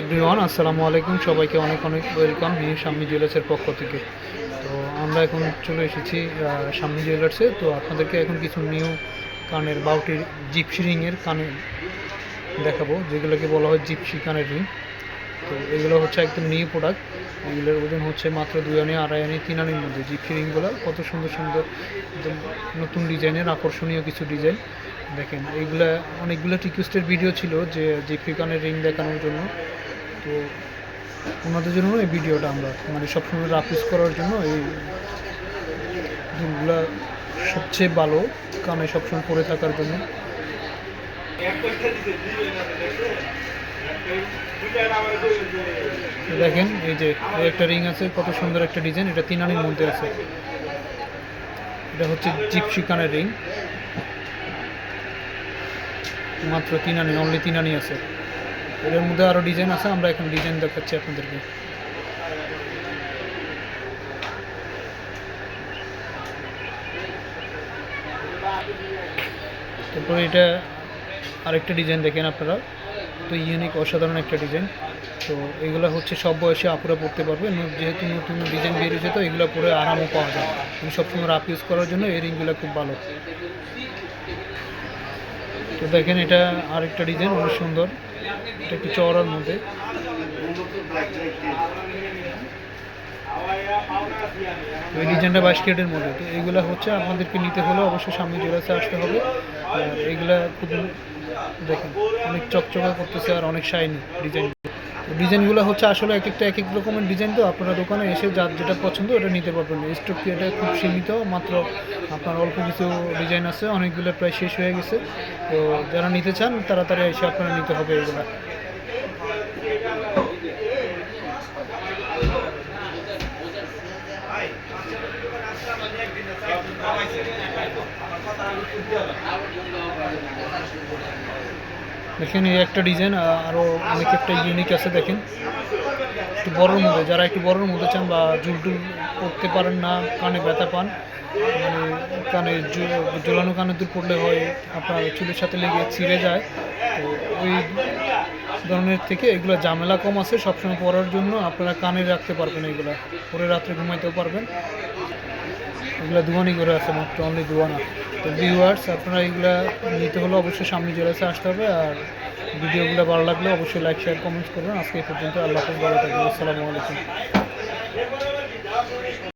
Everyone, আসসালামু আলাইকুম। সবাইকে অনেক অনেক ওয়েলকাম নিউ স্বামী জুয়েলার্সের পক্ষ থেকে। তো আমরা এখন চলে এসেছি শাম্মী জুয়েলার্সে। তো আপনাদেরকে এখন কিছু নিউ কানের বাউটির জিপসি রিংয়ের কানে দেখাবো, যেগুলোকে বলা হয় জিপসি কানের রিং। তো এগুলো হচ্ছে একদম নিউ প্রোডাক্ট এগুলোর ওজন হচ্ছে মাত্র দুই আনি, আড়াই আনি, তিন আনির মধ্যে। জিপসি রিংগুলো কত সুন্দর সুন্দর একদম নতুন ডিজাইনের আকর্ষণীয় কিছু ডিজাইন দেখেন, এইগুলা অনেকগুলো রিকোয়েস্টের ভিডিও ছিল যে জিপসি কানের রিং দেখানোর জন্য। তো ওনাদের জন্য এই ভিডিওটা আমরা মানে সবসময় রাফ ইউজ করার জন্য এই রিংগুলা সবচেয়ে ভালো কানে সবসময় পরে থাকার জন্য। দেখেন, এই যে একটা রিং আছে, কত সুন্দর একটা ডিজাইন এটা তিন আনির মধ্যে আছে। এটা হচ্ছে জিপসি কানের রিং মাত্র তিন আনি অনলি তিন আনি আছে। এর মধ্যে আরও ডিজাইন আছে, আমরা এখন ডিজাইন দেখাচ্ছি আপনাদেরকে। তারপরে এটা আরেকটা ডিজাইন দেখেন আপনারা। তো ইউনিক অসাধারণ একটা ডিজাইন তো এগুলো হচ্ছে সব বয়সে আপুরা পড়তে পারবে। যেহেতু নতুন ডিজাইন বেরিয়েছে তো এগুলো পরে আরামও পাওয়া যায়। সবসময় রাফ ইউজ করার জন্য রিংগুলো খুব ভালো। তো দেখেন এটা আরেকটা ডিজাইন অনেক সুন্দর। এটা একটু চওড়ার মধ্যে। এই ডিজাইনটা বাইশ কেটের মধ্যে। তো এইগুলো হচ্ছে আমাদেরকে নিতে হলে অবশ্যই সামনে জোড়াতে আসতে হবে। আর এইগুলা খুব দেখেন, অনেক চকচকা করতেছে আর অনেক শাইনি ডিজাইন ডিজাইনগুলো হচ্ছে আসলে এক একটা এক এক রকমের ডিজাইন তো আপনারা দোকানে এসে যার যেটা পছন্দ ওটা নিতে পারবেন। স্টক এটা খুব সীমিত, মাত্র আপনার অল্প কিছু ডিজাইন আছে, অনেকগুলো প্রায় শেষ হয়ে গেছে। তো যারা নিতে চান, তাড়াতাড়ি এসে আপনারা নিতে হবে এগুলা। দেখেন, এই একটা ডিজাইন আরও অনেক একটা ইউনিক আছে, দেখেন। একটু বড়োর মধ্যে, যারা একটু বড়োর মধ্যে চান বা ঝুল টুল করতে পারেন না, কানে ব্যথা পান মানে কানে জু- ঝোলানো কানে দুল পড়লে হয়, আপনার চুলের সাথে লেগে ছিঁড়ে যায়। তো ওই ধরনের থেকে এগুলো ঝামেলা কম আছে, সবসময় পরার জন্য আপনারা কানে রাখতে পারবেন এগুলো। পরে রাত্রে ঘুমাইতেও পারবেন। এগুলো দুয়ানি করে আছে মাত্র অনলি দুয়ানা তো ভিউয়ার্স আপনারা এগুলা নিতে হলে অবশ্যই সামনে জেলাসে আসতে হবে আর ভিডিওগুলো ভালো লাগলে অবশ্যই লাইক শেয়ার কমেন্টস করবেন। আজকে এই পর্যন্ত আল্লাহ ভালো থাকবেন। আসসালামু আলাইকুম।